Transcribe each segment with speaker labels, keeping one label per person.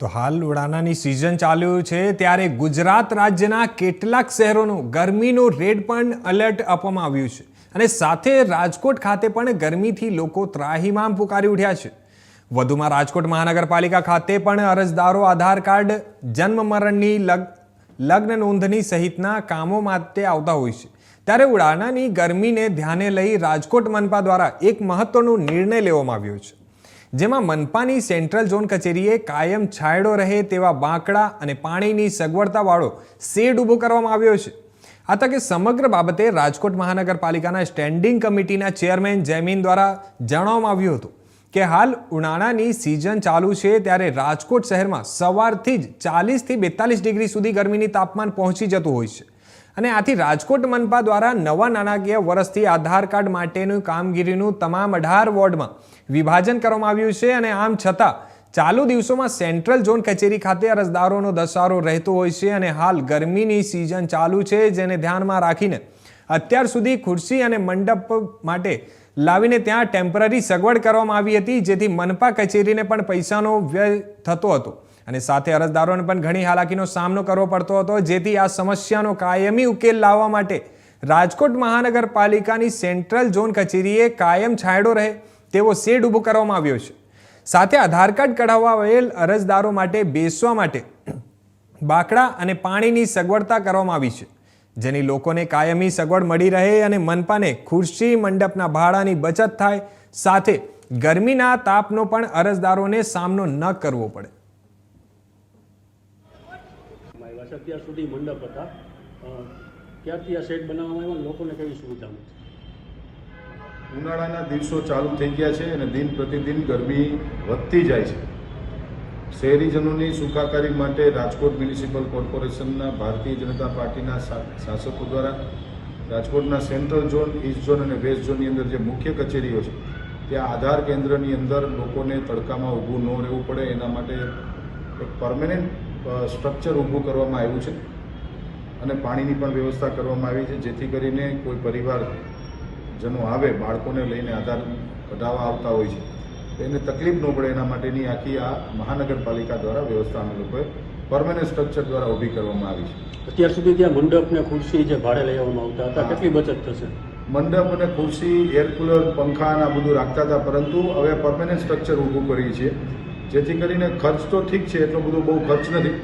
Speaker 1: તો હાલ ઉડાનાની સિઝન ચાલુ છે, ત્યારે ગુજરાત રાજ્યના કેટલાક શહેરોનું ગરમીનું રેડ પણ એલર્ટ આપવામાં આવ્યું છે. અને સાથે રાજકોટ ખાતે પણ ગરમીથી લોકો ત્રાહીમામ પુકારી ઉઠ્યા છે. વધુમાં રાજકોટ મહાનગરપાલિકા ખાતે પણ અરજદારો આધાર કાર્ડ, જન્મ મરણની લગ, લગ્ન નોંધણી સહિતના કામો માટે આવતા હોય છે. ત્યારે ઉડાનાની ગરમીને ધ્યાને લઈ રાજકોટ મનપા દ્વારા એક મહત્વનો નિર્ણય લેવામાં આવ્યો છે. જેમાં મનપાની સેન્ટ્રલ ઝોન કચેરીએ કાયમ છાંયડો રહે તેવા બાંકડા અને પાણીની સગવડતાવાળો શેડ ઊભો કરવામાં આવ્યો છે. આ તકે સમગ્ર બાબતે રાજકોટ મહાનગરપાલિકાના સ્ટેન્ડિંગ કમિટીના ચેરમેન જૈમીન દ્વારા જણાવવામાં આવ્યું હતું કે હાલ ઉનાળાની સિઝન ચાલુ છે ત્યારે રાજકોટ શહેરમાં સવારથી જ ચાલીસથી બેતાલીસ ડિગ્રી સુધી ગરમીની તાપમાન પહોંચી જતું હોય છે. અને આથી રાજકોટ મનપા દ્વારા નવા નાણાકીય વર્ષથી આધાર કાર્ડ માટેનું કામગીરીનું તમામ અઢાર વોર્ડમાં વિભાજન કરવામાં આવ્યું છે અને આમ છતાં ચાલુ દિવસોમાં સેન્ટ્રલ ઝોન કચેરી ખાતે અરજદારોનો દસારો રહેતો હોય છે અને હાલ ગરમીની સિઝન ચાલુ છે, જેને ધ્યાનમાં રાખીને અત્યાર સુધી ખુરશી અને મંડપ માટે લાવીને ત્યાં ટેમ્પરરી સગવડ કરવામાં આવી હતી, જેથી મનપા કચેરીને પણ પૈસાનો વ્યય થતો હતો. અને સાથે અરજદારોને પણ ઘણી હાલાકીનો સામનો કરવો પડતો હતો, જેથી આ સમસ્યાનો કાયમી ઉકેલ લાવવા માટે રાજકોટ મહાનગરપાલિકાની સેન્ટ્રલ ઝોન કચેરીએ કાયમ છાંયડો રહે તેવો શેડ ઊભો કરવામાં આવ્યો છે. સાથે આધાર કાર્ડ કઢાવવા આવેલ અરજદારો માટે બેસવા માટે બાકડા અને પાણીની સગવડતા કરવામાં આવી છે, જેની લોકોને કાયમી સગવડ મળી રહે અને મનપાને ખુરશી, મંડપના ભાડાની બચત થાય, સાથે ગરમીના તાપનો પણ અરજદારોને સામનો ન કરવો પડે.
Speaker 2: આવ્યા છે. અત્યાર સુધી મંડપ હતા. ક્યારથી આ સેટ બનાવવામાં આવ્યા લોકોને કેવી સુવિધા મળશે
Speaker 3: ઉનાળાના દિવસો ચાલુ થઈ ગયા છે અને દિન પ્રતિદિન ગરમી વધતી જાય છે. શહેરીજનોની સુખાકારી માટે રાજકોટ મ્યુનિસિપલ કોર્પોરેશનના ભારતીય જનતા પાર્ટીના શાસકો દ્વારા રાજકોટના સેન્ટ્રલ ઝોન, ઈસ્ટ ઝોન અને વેસ્ટ ઝોનની અંદર જે મુખ્ય કચેરીઓ છે, ત્યાં આધાર કેન્દ્રની અંદર લોકોને તડકામાં ઊભું ન રહેવું પડે. એના માટે એક પરમેનન્ટ સ્ટ્રક્ચર ઊભું કરવામાં આવ્યું છે અને પાણીની પણ વ્યવસ્થા કરવામાં આવી છે જેથી કરીને કોઈ પરિવાર જનો આવે બાળકોને લઈને આધાર કઢાવવા આવતા હોય છે. એને તકલીફ ન પડે એના માટેની આખી આ મહાનગરપાલિકા દ્વારા વ્યવસ્થા અમે લોકોએ પરમાનન્ટ સ્ટ્રક્ચર દ્વારા ઊભી કરવામાં આવી છે.
Speaker 2: અત્યાર સુધી ત્યાં મંડપ ને ખુરશી જે ભાડે લઈ આવવામાં આવતા હતા. કેટલી બચત થશે?
Speaker 3: મંડપ અને ખુરશી એર કુલર પંખા આ બધું રાખતા હતા પરંતુ હવે પરમાનન્ટ સ્ટ્રક્ચર ઊભું કરીએ છીએ જેથી કરીને ખર્ચ તો ઠીક છે એટલો બધો બહુ ખર્ચ નથી.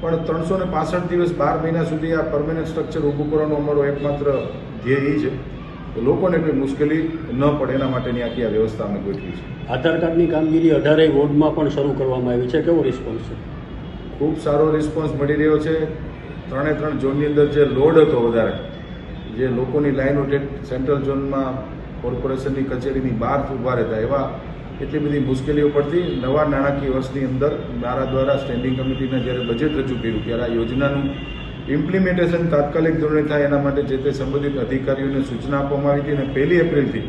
Speaker 3: પણ ત્રણસો ને પાસઠ દિવસ બાર મહિના સુધી આ પરમેનન્ટ સ્ટ્રક્ચર ઊભું કરવાનો અમારો એકમાત્ર ધ્યેય એ છે. લોકોને કોઈ મુશ્કેલી ન પડે એના માટેની આખી આ વ્યવસ્થા અમે ગોઠવી છે.
Speaker 2: આધાર કાર્ડની કામગીરી અઢારેય વોર્ડમાં પણ શરૂ કરવામાં આવી છે. કેવો રિસ્પોન્સ છે?
Speaker 3: ખૂબ સારો રિસ્પોન્સ મળી રહ્યો છે. ત્રણે ત્રણ ઝોનની અંદર જે લોડ હતો વધારે જે લોકોની લાઈનો ટેક સેન્ટ્રલ ઝોનમાં કોર્પોરેશનની કચેરીની બહાર ઊભા રહેતા એવા એટલી બધી મુશ્કેલીઓ પડતી. નવા નાણાકીય વર્ષની અંદર મારા દ્વારા સ્ટેન્ડિંગ કમિટીને જ્યારે બજેટ રજૂ કર્યું, ત્યારે આ યોજનાનું ઇમ્પ્લિમેન્ટેશન તાત્કાલિક ધોરણે થાય એના માટે જે તે સંબંધિત અધિકારીઓને સૂચના આપવામાં આવી હતી અને પહેલી એપ્રિલથી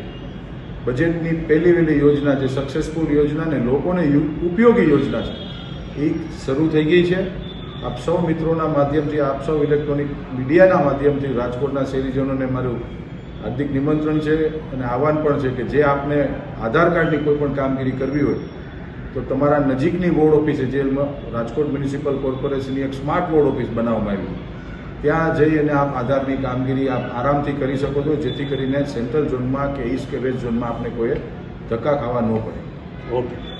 Speaker 3: બજેટની પહેલી વહેલી યોજના જે સક્સેસફુલ યોજના અને લોકોને ઉપયોગી યોજના છે, એ શરૂ થઈ ગઈ છે. આપ સૌ મિત્રોના માધ્યમથી, આપ સૌ ઇલેક્ટ્રોનિક મીડિયાના માધ્યમથી, રાજકોટના શહેરીજનોને મારું હાર્દિક નિમંત્રણ છે અને આહવાન પણ છે કે જે આપને આધાર કાર્ડની કોઈ પણ કામગીરી કરવી હોય, તો તમારા નજીકની વોર્ડ ઓફિસે છે મ- રાજકોટ મ્યુનિસિપલ કોર્પોરેશનની એક સ્માર્ટ વોર્ડ ઓફિસ બનાવવામાં આવી ત્યાં જઈ અને આપ આધારની કામગીરી આપ આરામથી કરી શકો છો, જેથી કરીને સેન્ટ્રલ ઝોનમાં કે ઈસ્ટ કે વેસ્ટ ઝોનમાં આપને કોઈ ધક્કા ખાવા ન પડે.
Speaker 2: ઓકે.